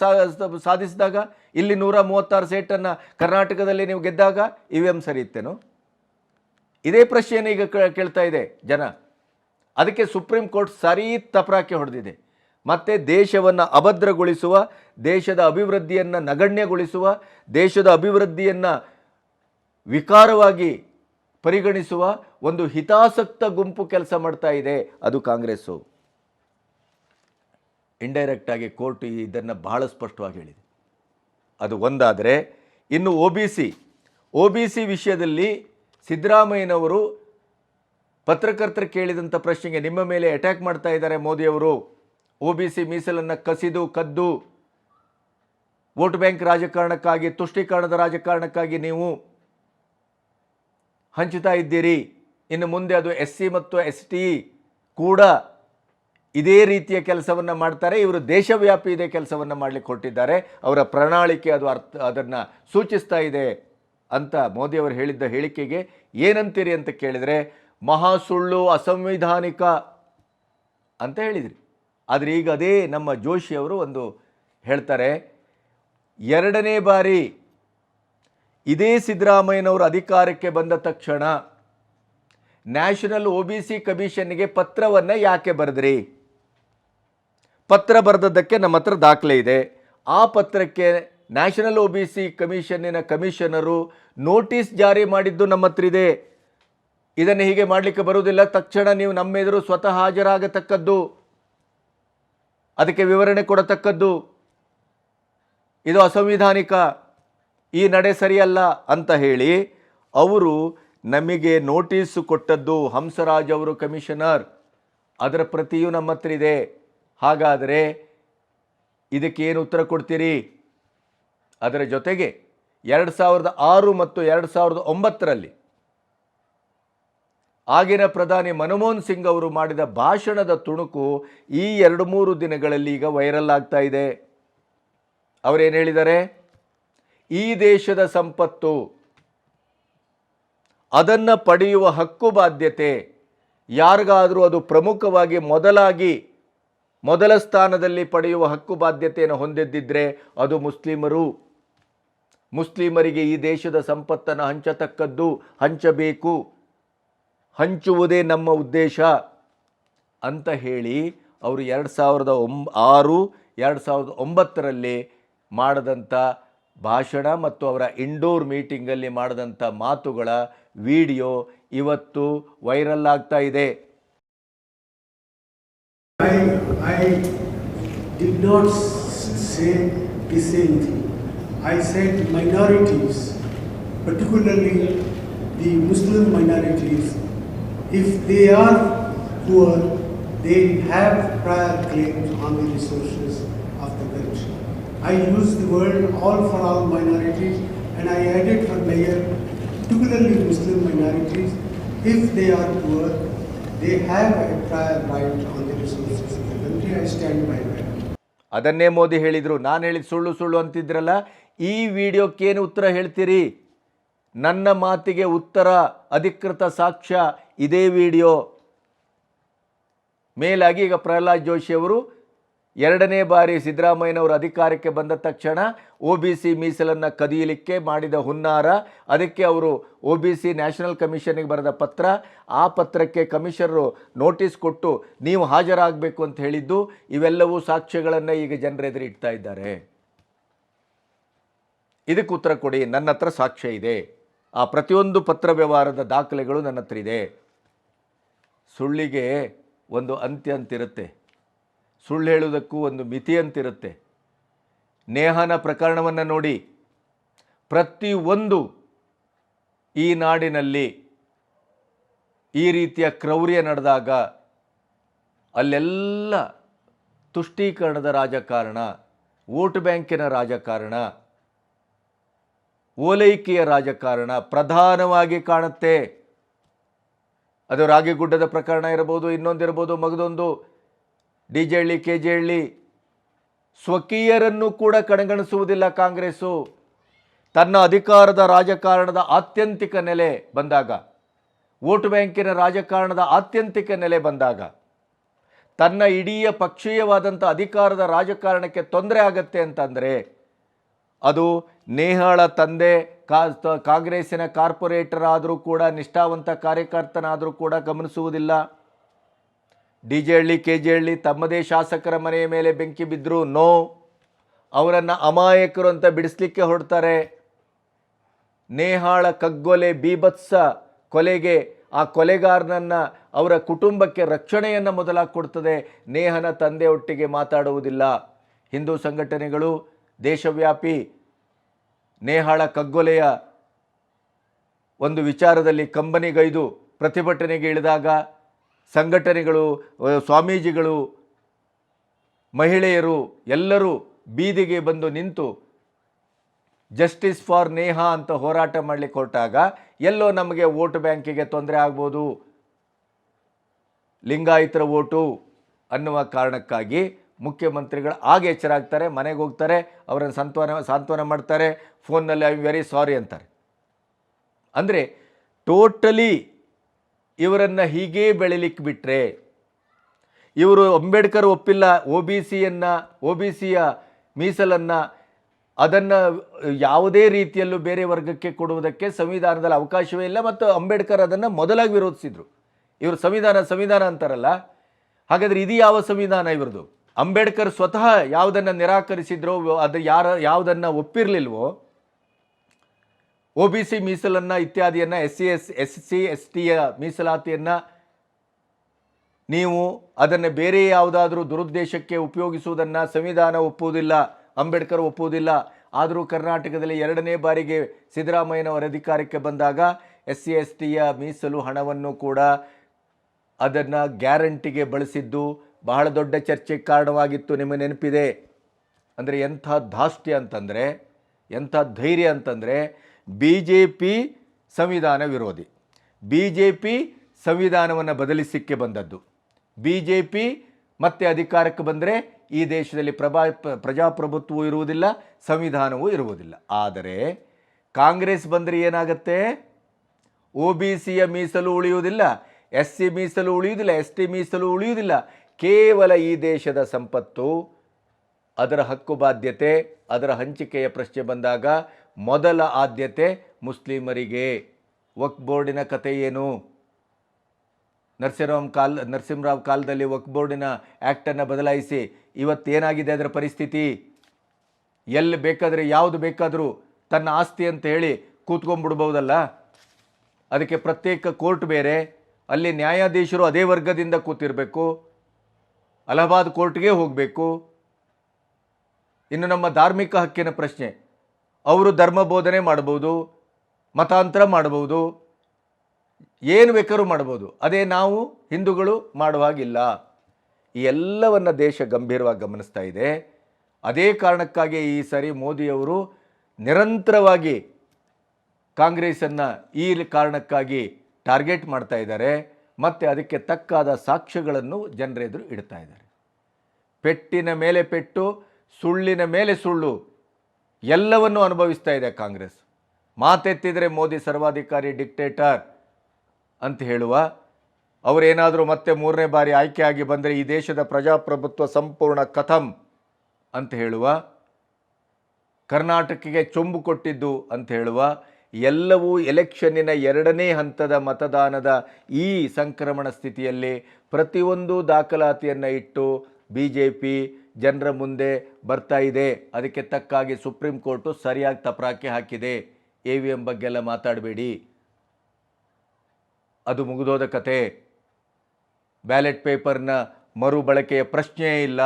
ಸಾಧಿಸಿದಾಗ, ಇಲ್ಲಿ ನೂರ ಮೂವತ್ತಾರು ಸೀಟನ್ನು ಕರ್ನಾಟಕದಲ್ಲಿ ನೀವು ಗೆದ್ದಾಗ, ಇ ವಿ ಎಂ ಸರಿ ಇತ್ತೇನು? ಇದೇ ಪ್ರಶ್ನೆಯನ್ನು ಈಗ ಕೇಳ್ತಾ ಇದೆ ಜನ. ಅದಕ್ಕೆ ಸುಪ್ರೀಂ ಕೋರ್ಟ್ ಸರಿ ತಪರಾಕಿ ಹೊಡೆದಿದೆ. ಮತ್ತು ದೇಶವನ್ನು ಅಭದ್ರಗೊಳಿಸುವ, ದೇಶದ ಅಭಿವೃದ್ಧಿಯನ್ನು ನಗಣ್ಯಗೊಳಿಸುವ, ದೇಶದ ಅಭಿವೃದ್ಧಿಯನ್ನು ವಿಕಾರವಾಗಿ ಪರಿಗಣಿಸುವ ಒಂದು ಹಿತಾಸಕ್ತ ಗುಂಪು ಕೆಲಸ ಮಾಡ್ತಾ ಇದೆ, ಅದು ಕಾಂಗ್ರೆಸ್ಸು. ಇಂಡೈರೆಕ್ಟ್ ಆಗಿ ಕೋರ್ಟ್ ಇದನ್ನು ಬಹಳ ಸ್ಪಷ್ಟವಾಗಿ ಹೇಳಿದೆ. ಅದು ಒಂದಾದರೆ, ಇನ್ನು O B C O B C ವಿಷಯದಲ್ಲಿ ಸಿದ್ದರಾಮಯ್ಯನವರು ಪತ್ರಕರ್ತರು ಕೇಳಿದಂಥ ಪ್ರಶ್ನೆಗೆ ನಿಮ್ಮ ಮೇಲೆ ಅಟ್ಯಾಕ್ ಮಾಡ್ತಾ ಇದ್ದಾರೆ ಮೋದಿಯವರು. ಒ ಬಿ ಸಿ ಮೀಸಲನ್ನು ಕಸಿದು, ಕದ್ದು. ವೋಟ್ ಬ್ಯಾಂಕ್ ರಾಜಕಾರಣಕ್ಕಾಗಿ, ತುಷ್ಟೀಕರಣದ ರಾಜಕಾರಣಕ್ಕಾಗಿ ನೀವು ಹಂಚುತ್ತಾ ಇದ್ದೀರಿ. ಇನ್ನು ಮುಂದೆ ಅದು ಎಸ್ ಸಿ ಮತ್ತು ಎಸ್ ಟಿ ಕೂಡ ಇದೇ ರೀತಿಯ ಕೆಲಸವನ್ನು ಮಾಡ್ತಾರೆ. ಇವರು ದೇಶವ್ಯಾಪಿ ಇದೇ ಕೆಲಸವನ್ನು ಮಾಡಲಿಕ್ಕೆ ಕೊಟ್ಟಿದ್ದಾರೆ ಅವರ ಪ್ರಣಾಳಿಕೆ ಅದು ಅರ್ಥ, ಅದನ್ನು ಸೂಚಿಸ್ತಾ ಇದೆ ಅಂತ ಮೋದಿಯವರು ಹೇಳಿದ್ದ ಹೇಳಿಕೆಗೆ ಏನಂತೀರಿ ಅಂತ ಕೇಳಿದರೆ, ಮಹಾ ಸುಳ್ಳು ಅಸಂವಿಧಾನಿಕ ಅಂತ ಹೇಳಿದಿರಿ. ಆದರೆ ಈಗ ಅದೇ ನಮ್ಮ ಜೋಶಿಯವರು ಒಂದು ಹೇಳ್ತಾರೆ, ಎರಡನೇ ಬಾರಿ ಇದೇ ಸಿದ್ದರಾಮಯ್ಯನವರು ಅಧಿಕಾರಕ್ಕೆ ಬಂದ ತಕ್ಷಣ ನ್ಯಾಷನಲ್ ಒ ಬಿ ಸಿ ಕಮಿಷನ್ಗೆ ಪತ್ರವನ್ನು ಯಾಕೆ ಬರೆದ್ರಿ? ಪತ್ರ ಬರೆದದ್ದಕ್ಕೆ ನಮ್ಮ ಹತ್ರ ದಾಖಲೆ ಇದೆ. ಆ ಪತ್ರಕ್ಕೆ ನ್ಯಾಷನಲ್ ಒ ಬಿ ಸಿ ಕಮಿಷನ್ನಿನ ಕಮಿಷನರು ನೋಟಿಸ್ ಜಾರಿ ಮಾಡಿದ್ದು ನಮ್ಮ ಹತ್ರ ಇದೆ. ಇದನ್ನು ಹೀಗೆ ಮಾಡಲಿಕ್ಕೆ ಬರುವುದಿಲ್ಲ. ತಕ್ಷಣ ನೀವು ನಮ್ಮ ಎದುರು ಸ್ವತಃ ಹಾಜರಾಗತಕ್ಕದ್ದು, ಅದಕ್ಕೆ ವಿವರಣೆ ಕೊಡತಕ್ಕದ್ದು. ಇದು ಅಸಂವಿಧಾನಿಕ ಈ ನಡೆ ಸರಿಯಲ್ಲ ಅಂತ ಹೇಳಿ ಅವರು ನಮಗೆ ನೋಟಿಸ್ ಕೊಟ್ಟದ್ದು ಹಂಸರಾಜ್ ಅವರು ಕಮಿಷನರ್. ಅದರ ಪ್ರತಿಯೂ ನಮ್ಮ ಹತ್ರ ಇದೆ ಹಾಗಾದರೆ ಇದಕ್ಕೆ ಏನು ಉತ್ತರ ಕೊಡ್ತೀರಿ? ಅದರ ಜೊತೆಗೆ ಎರಡು ಸಾವಿರದ ಆರು ಮತ್ತು ಎರಡು ಸಾವಿರದ ಒಂಬತ್ತರಲ್ಲಿ ಆಗಿನ ಪ್ರಧಾನಿ ಮನಮೋಹನ್ ಸಿಂಗ್ ಅವರು ಮಾಡಿದ ಭಾಷಣದ ತುಣುಕು ಈ ಎರಡು ಮೂರು ದಿನಗಳಲ್ಲಿ ಈಗ ವೈರಲ್ ಆಗ್ತಾ ಇದೆ. ಅವರೇನು ಹೇಳಿದ್ದಾರೆ? ಈ ದೇಶದ ಸಂಪತ್ತು. ಅದನ್ನು ಪಡೆಯುವ ಹಕ್ಕು ಬಾಧ್ಯತೆ. ಯಾರಿಗಾದರೂ ಅದು ಪ್ರಮುಖವಾಗಿ ಮೊದಲಾಗಿ, ಮೊದಲ ಸ್ಥಾನದಲ್ಲಿ ಪಡೆಯುವ ಹಕ್ಕು ಬಾಧ್ಯತೆಯನ್ನು ಹೊಂದಿದ್ದಿದ್ರೆ ಅದು ಮುಸ್ಲಿಮರು. ಮುಸ್ಲಿಮರಿಗೆ ಈ ದೇಶದ ಸಂಪತ್ತನ್ನು ಹಂಚತಕ್ಕದ್ದು ಹಂಚಬೇಕು. ಹಂಚುವುದೇ ನಮ್ಮ ಉದ್ದೇಶ. ಅಂತ ಹೇಳಿ ಅವರು ಎರಡು ಸಾವಿರದ ಒಂಬ, ಆರು, ಎರಡು ಸಾವಿರದ ಒಂಬತ್ತರಲ್ಲಿ ಮಾಡಿದಂಥ ಭಾಷಣ ಮತ್ತು ಅವರ ಇಂಡೋರ್ ಮೀಟಿಂಗಲ್ಲಿ ಮಾಡಿದಂಥ ಮಾತುಗಳ ವಿಡಿಯೋ ಇವತ್ತು ವೈರಲ್ ಆಗ್ತಾ ಇದೆ. I I did not say peasant I said minorities particularly the Muslim minorities if they are tour they have prior claim on the resources I use the word all for all minorities and I added for layer, particularly Muslim minorities, if they are poor, they have a prior right on the resources of the country. I stand by that. ಅದನ್ನೇ ಮೋದಿ ಹೇಳಿದರು ನಾನು ಹೇಳಿದ ಸುಳ್ಳು ಸುಳ್ಳು ಅಂತಿದ್ರಲ್ಲ ಈ ವಿಡಿಯೋಕ್ಕೇನು ಉತ್ತರ ಹೇಳ್ತೀರಿ ನನ್ನ ಮಾತಿಗೆ ಉತ್ತರ ಅಧಿಕೃತ ಸಾಕ್ಷ್ಯ ಇದೇ ವಿಡಿಯೋ ಮೇಲಾಗಿ ಈಗ ಪ್ರಹ್ಲಾದ್ ಜೋಶಿ ಅವರು ಎರಡನೇ ಬಾರಿ ಸಿದ್ದರಾಮಯ್ಯನವರು ಅಧಿಕಾರಕ್ಕೆ ಬಂದ ತಕ್ಷಣ ಒ ಬಿ ಸಿ ಮೀಸಲನ್ನು ಕದಿಯಲಿಕ್ಕೆ ಮಾಡಿದ ಹುನ್ನಾರ, ಅದಕ್ಕೆ ಅವರು ಒ ಬಿ ಸಿ ನ್ಯಾಷನಲ್ ಕಮಿಷನ್ಗೆ ಬರೆದ ಪತ್ರ, ಆ ಪತ್ರಕ್ಕೆ ಕಮಿಷನರು ನೋಟಿಸ್ ಕೊಟ್ಟು ನೀವು ಹಾಜರಾಗಬೇಕು ಅಂತ ಹೇಳಿದ್ದು, ಇವೆಲ್ಲವೂ ಸಾಕ್ಷ್ಯಗಳನ್ನು ಈಗ ಜನರೆದುರು ಇಡ್ತಾ ಇದ್ದಾರೆ. ಇದಕ್ಕೆ ಉತ್ತರ ಕೊಡಿ, ನನ್ನ ಹತ್ರ ಸಾಕ್ಷ್ಯ ಇದೆ. ಆ ಪ್ರತಿಯೊಂದು ಪತ್ರ ವ್ಯವಹಾರದ ದಾಖಲೆಗಳು ನನ್ನ ಹತ್ರ ಇದೆ. ಸುಳ್ಳಿಗೆ ಒಂದು ಅಂತ್ಯ ಅಂತಿರುತ್ತೆ. ಸುಳ್ಳು ಹೇಳುವುದಕ್ಕೂ ಒಂದು ಮಿತಿ ಅಂತಿರುತ್ತೆ. ನೇಹನ ಪ್ರಕರಣವನ್ನು ನೋಡಿ. ಪ್ರತಿಯೊಂದು ಈ ನಾಡಿನಲ್ಲಿ ಈ ರೀತಿಯ ಕ್ರೌರ್ಯ ನಡೆದಾಗ ಅಲ್ಲೆಲ್ಲ ತುಷ್ಟೀಕರಣದ ರಾಜಕಾರಣ, ವೋಟ್ ಬ್ಯಾಂಕಿನ ರಾಜಕಾರಣ, ಓಲೈಕೆಯ ರಾಜಕಾರಣ ಪ್ರಧಾನವಾಗಿ ಕಾಣುತ್ತೆ. ಅದು ರಾಗಿಗುಡ್ಡದ ಪ್ರಕರಣ ಇರಬಹುದು ಇನ್ನೊಂದಿರ್ಬೋದು ಮಗದೊಂದು D J Halli K J Halli. ಸ್ವಕೀಯರನ್ನು ಕೂಡ ಕಡೆಗಣಿಸುವುದಿಲ್ಲ ಕಾಂಗ್ರೆಸ್ಸು. ತನ್ನ ಅಧಿಕಾರದ ರಾಜಕಾರಣದ ಆತ್ಯಂತಿಕ ನೆಲೆ ಬಂದಾಗ, ವೋಟ್ ಬ್ಯಾಂಕಿನ ರಾಜಕಾರಣದ ಆತ್ಯಂತಿಕ ನೆಲೆ ಬಂದಾಗ, ತನ್ನ ಇಡೀ ಪಕ್ಷೀಯವಾದಂಥ ಅಧಿಕಾರದ ರಾಜಕಾರಣಕ್ಕೆ ತೊಂದರೆ ಆಗತ್ತೆ ಅಂತಂದರೆ, ಅದು ನೇಹಾಳ ತಂದೆ, ಕಾ ಕಾಂಗ್ರೆಸ್ಸಿನ ಕಾರ್ಪೊರೇಟರ್ ಆದರೂ ಕೂಡ, ನಿಷ್ಠಾವಂತ ಕಾರ್ಯಕರ್ತನಾದರೂ ಕೂಡ ಗಮನಿಸುವುದಿಲ್ಲ. D J Halli, K J Halli ತಮ್ಮದೇ ಶಾಸಕರ ಮನೆಯ ಮೇಲೆ ಬೆಂಕಿ ಬಿದ್ದರೂ ನೋ. ಅವರನ್ನು ಅಮಾಯಕರು ಅಂತ ಬಿಡಿಸ್ಲಿಕ್ಕೆ ಹೊರಡ್ತಾರೆ. ನೇಹಾಳ, ಕಗ್ಗೊಲೆ, ಬೀಭತ್ಸ ಕೊಲೆಗೆ ಆ ಕೊಲೆಗಾರನನ್ನು ಅವರ ಕುಟುಂಬಕ್ಕೆ ರಕ್ಷಣೆಯನ್ನು ಮೊದಲಾಗಿ ಕೊಡ್ತದೆ. ನೇಹನ ತಂದೆಯೊಟ್ಟಿಗೆ ಮಾತಾಡುವುದಿಲ್ಲ. ಹಿಂದೂ ಸಂಘಟನೆಗಳು, ದೇಶವ್ಯಾಪಿ ನೇಹಾಳ, ಕಗ್ಗೊಲೆಯ ಒಂದು ವಿಚಾರದಲ್ಲಿ ಕಂಬನಿಗೈದು ಪ್ರತಿಭಟನೆಗೆ ಇಳಿದಾಗ ಸಂಘಟನೆಗಳು ಸ್ವಾಮೀಜಿಗಳು, ಮಹಿಳೆಯರು ಎಲ್ಲರೂ ಬೀದಿಗೆ ಬಂದು ನಿಂತು ಜಸ್ಟಿಸ್ ಫಾರ್ ನೇಹಾ ಅಂತ ಹೋರಾಟ ಮಾಡಲಿಕ್ಕೆ ಹೊರಟಾಗ ಎಲ್ಲೋ ನಮಗೆ ವೋಟ್ ಬ್ಯಾಂಕಿಗೆ ತೊಂದರೆ ಆಗ್ಬೋದು. ಲಿಂಗಾಯಿತರ ಓಟು ಅನ್ನುವ ಕಾರಣಕ್ಕಾಗಿ ಮುಖ್ಯಮಂತ್ರಿಗಳು ಆಗ ಎಚ್ಚರಾಗ್ತಾರೆ, ಮನೆಗೆ ಹೋಗ್ತಾರೆ, ಅವರನ್ನು ಸಾಂತ್ವನ ಸಾಂತ್ವನ ಮಾಡ್ತಾರೆ, ಫೋನ್ನಲ್ಲಿ ಐ ವೆರಿ ಸಾರಿ ಅಂತಾರೆ. ಅಂದರೆ ಟೋಟಲಿ ಇವರನ್ನು ಹೀಗೇ ಬೆಳಿಲಿಕ್ಕೆ ಬಿಟ್ಟರೆ ಇವರು ಅಂಬೇಡ್ಕರ್ ಒಪ್ಪಿಲ್ಲ ಒ ಬಿ ಸಿಯನ್ನು, ಒ ಬಿ ಸಿಯ ಮೀಸಲನ್ನು, ಅದನ್ನು ಯಾವುದೇ ರೀತಿಯಲ್ಲೂ ಬೇರೆ ವರ್ಗಕ್ಕೆ ಕೊಡುವುದಕ್ಕೆ ಸಂವಿಧಾನದಲ್ಲಿ ಅವಕಾಶವೇ ಇಲ್ಲ ಮತ್ತು ಅಂಬೇಡ್ಕರ್ ಅದನ್ನು ಮೊದಲಾಗಿ ವಿರೋಧಿಸಿದರು. ಇವರು ಸಂವಿಧಾನ ಸಂವಿಧಾನ ಅಂತಾರಲ್ಲ, ಹಾಗಾದರೆ ಇದು ಯಾವ ಸಂವಿಧಾನ ಇವ್ರದ್ದು ಅಂಬೇಡ್ಕರ್ ಸ್ವತಃ ಯಾವುದನ್ನು ನಿರಾಕರಿಸಿದ್ರೋ, ಅದು ಯಾರ, ಯಾವುದನ್ನು ಒಪ್ಪಿರಲಿಲ್ವೋ ಒ ಬಿ ಸಿ ಮೀಸಲನ್ನು ಇತ್ಯಾದಿಯನ್ನು S C S S C, S ಟಿಯ ಮೀಸಲಾತಿಯನ್ನು ನೀವು ಅದನ್ನು ಬೇರೆ ಯಾವುದಾದ್ರೂ ದುರುದ್ದೇಶಕ್ಕೆ ಉಪಯೋಗಿಸುವುದನ್ನು ಸಂವಿಧಾನ ಒಪ್ಪುವುದಿಲ್ಲ, ಅಂಬೇಡ್ಕರ್ ಒಪ್ಪುವುದಿಲ್ಲ. ಆದರೂ ಕರ್ನಾಟಕದಲ್ಲಿ ಎರಡನೇ ಬಾರಿಗೆ ಸಿದ್ದರಾಮಯ್ಯನವರ ಅಧಿಕಾರಕ್ಕೆ ಬಂದಾಗ ಎಸ್ ಸಿ, ಎಸ್ ಟಿಯ ಮೀಸಲು ಹಣವನ್ನು ಕೂಡ ಅದನ್ನು ಗ್ಯಾರಂಟಿಗೆ ಬಳಸಿದ್ದು ಬಹಳ ದೊಡ್ಡ ಚರ್ಚೆಗೆ ಕಾರಣವಾಗಿತ್ತು ನಿಮಗೆ ನೆನಪಿದೆ. ಅಂದರೆ ಎಂಥ ಧಾಷ್ಟ್ಯ ಅಂತಂದರೆ, ಎಂಥ ಧೈರ್ಯ ಅಂತಂದರೆ ಬಿ ಜೆ ಪಿ ಸಂವಿಧಾನ ವಿರೋಧಿ. ಬಿ ಜೆ ಪಿ ಸಂವಿಧಾನವನ್ನು ಬದಲಿಸಿಕ್ಕೆ ಬಂದದ್ದು. ಬಿ ಜೆ ಪಿ ಮತ್ತೆ ಅಧಿಕಾರಕ್ಕೆ ಬಂದರೆ ಈ ದೇಶದಲ್ಲಿ ಪ್ರಭಾ ಪ್ರಜಾಪ್ರಭುತ್ವವೂ ಇರುವುದಿಲ್ಲ, ಸಂವಿಧಾನವೂ ಇರುವುದಿಲ್ಲ. ಆದರೆ ಕಾಂಗ್ರೆಸ್ ಬಂದರೆ ಏನಾಗುತ್ತೆ? ಒ ಬಿ ಸಿಯ ಮೀಸಲು ಉಳಿಯುವುದಿಲ್ಲ, ಎಸ್ ಸಿ ಮೀಸಲು ಉಳಿಯುವುದಿಲ್ಲ, ಎಸ್ ಟಿ ಮೀಸಲು ಉಳಿಯುವುದಿಲ್ಲ. ಕೇವಲ ಈ ದೇಶದ ಸಂಪತ್ತು, ಅದರ ಹಕ್ಕು ಬಾಧ್ಯತೆ, ಅದರ ಹಂಚಿಕೆಯ ಪ್ರಶ್ನೆ ಬಂದಾಗ ಮೊದಲ ಆದ್ಯತೆ ಮುಸ್ಲಿಮರಿಗೆ. ವಕ್ ಬೋರ್ಡಿನ ಕತೆ ಏನು? ನರಸಿಂಹರಾವ್ ಕಾಲ್, ನರಸಿಂಹರಾವ್ ಕಾಲದಲ್ಲಿ ವಕ್ ಬೋರ್ಡಿನ ಆ್ಯಕ್ಟನ್ನು ಬದಲಾಯಿಸಿ ಇವತ್ತೇನಾಗಿದೆ ಅದರ ಪರಿಸ್ಥಿತಿ? ಎಲ್ಲಿ ಬೇಕಾದರೆ, ಯಾವುದು ಬೇಕಾದರೂ ತನ್ನ ಆಸ್ತಿ ಅಂತ ಹೇಳಿ ಕೂತ್ಕೊಂಡ್ಬಿಡ್ಬೋದಲ್ಲ? ಅದಕ್ಕೆ ಪ್ರತ್ಯೇಕ ಕೋರ್ಟ್ ಬೇರೆ, ಅಲ್ಲಿ ನ್ಯಾಯಾಧೀಶರು ಅದೇ ವರ್ಗದಿಂದ ಕೂತಿರಬೇಕು, ಅಲಹಾಬಾದ್ ಕೋರ್ಟ್ಗೆ ಹೋಗಬೇಕು. ಇನ್ನು ನಮ್ಮ ಧಾರ್ಮಿಕ ಹಕ್ಕಿನ ಪ್ರಶ್ನೆ ಅವರು ಧರ್ಮ ಬೋಧನೆ ಮಾಡ್ಬೋದು ಮತಾಂತರ ಮಾಡ್ಬೋದು ಏನು ಬೇಕಾದ್ರೂ ಮಾಡ್ಬೋದು ಅದೇ ನಾವು ಹಿಂದೂಗಳು ಮಾಡುವಾಗಿಲ್ಲ. ಈ ಎಲ್ಲವನ್ನು ದೇಶ ಗಂಭೀರವಾಗಿ ಗಮನಿಸ್ತಾ ಇದೆ. ಅದೇ ಕಾರಣಕ್ಕಾಗಿ ಈ ಸರಿ ಮೋದಿಯವರು ನಿರಂತರವಾಗಿ ಕಾಂಗ್ರೆಸನ್ನು ಈ ಕಾರಣಕ್ಕಾಗಿ ಟಾರ್ಗೆಟ್ ಮಾಡ್ತಾ ಇದ್ದಾರೆ. ಮತ್ತು ಅದಕ್ಕೆ ತಕ್ಕಾದ ಸಾಕ್ಷ್ಯಗಳನ್ನು ಜನರೆದುರು ಇಡ್ತಾ ಇದ್ದಾರೆ. ಪೆಟ್ಟಿನ ಮೇಲೆ ಪೆಟ್ಟು, ಸುಳ್ಳಿನ ಮೇಲೆ ಸುಳ್ಳು. ಎಲ್ಲವನ್ನೂ ಅನುಭವಿಸ್ತಾ ಇದೆ ಕಾಂಗ್ರೆಸ್. ಮಾತೆತ್ತಿದರೆ ಮೋದಿ ಸರ್ವಾಧಿಕಾರಿ ಡಿಕ್ಟೇಟರ್ ಅಂತ ಹೇಳುವ, ಅವರೇನಾದರೂ ಮತ್ತೆ ಮೂರನೇ ಬಾರಿ ಆಯ್ಕೆಯಾಗಿ ಬಂದರೆ ಈ ದೇಶದ ಪ್ರಜಾಪ್ರಭುತ್ವ ಸಂಪೂರ್ಣ ಕಥಂ ಅಂತ ಹೇಳುವ, ಕರ್ನಾಟಕಕ್ಕೆ ಚೊಂಬು ಕೊಟ್ಟಿದ್ದು ಅಂತ ಹೇಳುವ, ಎಲ್ಲವೂ ಎಲೆಕ್ಷನ್ನಿನ ಎರಡನೇ ಹಂತದ ಮತದಾನದ ಈ ಸಂಕ್ರಮಣ ಸ್ಥಿತಿಯಲ್ಲಿ ಪ್ರತಿಯೊಂದು ದಾಖಲಾತಿಯನ್ನು ಇಟ್ಟು ಬಿ ಜೆ ಪಿ ಜನರ ಮುಂದೆ ಬರ್ತಾ ಇದೆ. ಅದಕ್ಕೆ ತಕ್ಕಾಗಿ ಸುಪ್ರೀಂ ಕೋರ್ಟು ಸರಿಯಾಗಿ ತಪರಾಕಿ ಹಾಕಿದೆ. ಎ ವಿ ಎಂ ಬಗ್ಗೆ ಎಲ್ಲ ಮಾತಾಡಬೇಡಿ. ಅದು ಮುಗಿದೋದ ಕತೆ. ಬ್ಯಾಲೆಟ್ ಪೇಪರ್ನ ಮರುಬಳಕೆಯ ಪ್ರಶ್ನೆಯೇ ಇಲ್ಲ.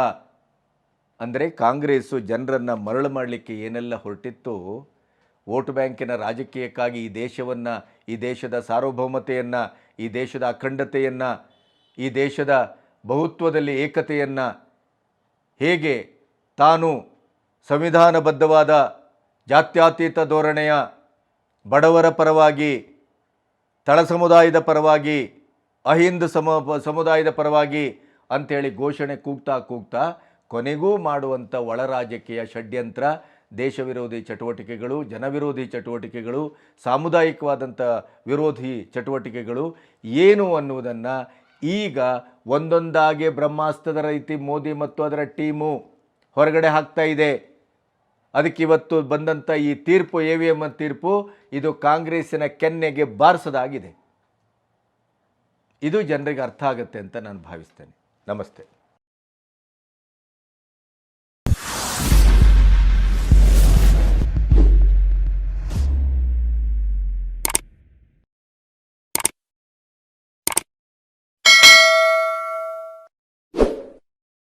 ಅಂದರೆ ಕಾಂಗ್ರೆಸ್ಸು ಜನರನ್ನು ಮರಳು ಮಾಡಲಿಕ್ಕೆ ಏನೆಲ್ಲ ಹೊರಟಿತ್ತು, ವೋಟ್ ಬ್ಯಾಂಕಿನ ರಾಜಕೀಯಕ್ಕಾಗಿ ಈ ದೇಶವನ್ನು, ಈ ದೇಶದ ಸಾರ್ವಭೌಮತೆಯನ್ನು, ಈ ದೇಶದ ಅಖಂಡತೆಯನ್ನು, ಈ ದೇಶದ ಬಹುತ್ವದಲ್ಲಿ ಏಕತೆಯನ್ನು ಹೇಗೆ ತಾನು ಸಂವಿಧಾನಬದ್ಧವಾದ ಜಾತ್ಯಾತೀತ ಧೋರಣೆಯ ಬಡವರ ಪರವಾಗಿ, ತಳ ಸಮುದಾಯದ ಪರವಾಗಿ, ಅಹಿಂದ ಸಮ, ಸಮುದಾಯದ ಪರವಾಗಿ ಅಂಥೇಳಿ ಘೋಷಣೆ ಕೂಗ್ತಾ ಕೂಗ್ತಾ ಕೊನೆಗೂ ಮಾಡುವಂಥ ಒಳ ರಾಜಕೀಯ ಷಡ್ಯಂತ್ರ ದೇಶ ವಿರೋಧಿ ಚಟುವಟಿಕೆಗಳು, ಜನವಿರೋಧಿ ಚಟುವಟಿಕೆಗಳು ಸಾಮುದಾಯಿಕವಾದಂಥ ವಿರೋಧಿ ಚಟುವಟಿಕೆಗಳು ಏನು ಅನ್ನುವುದನ್ನು ಈಗ ಒಂದೊಂದಾಗಿ ಬ್ರಹ್ಮಾಸ್ತ್ರದ ರೀತಿ ಮೋದಿ ಮತ್ತು ಅದರ ಟೀಮು ಹೊರಗಡೆ ಹಾಕ್ತಾ ಇದೆ. ಅದಕ್ಕೆ ಇವತ್ತು ಬಂದಂಥ ಈ ತೀರ್ಪು ಎ ವಿ ಎಂ ತೀರ್ಪು ಇದು ಕಾಂಗ್ರೆಸ್ಸಿನ ಕೆನ್ನೆಗೆ ಬಾರಿಸೋದಾಗಿದೆ. ಇದು ಜನರಿಗೆ ಅರ್ಥ ಆಗುತ್ತೆ ಅಂತ ನಾನು ಭಾವಿಸ್ತೇನೆ. ನಮಸ್ತೆ.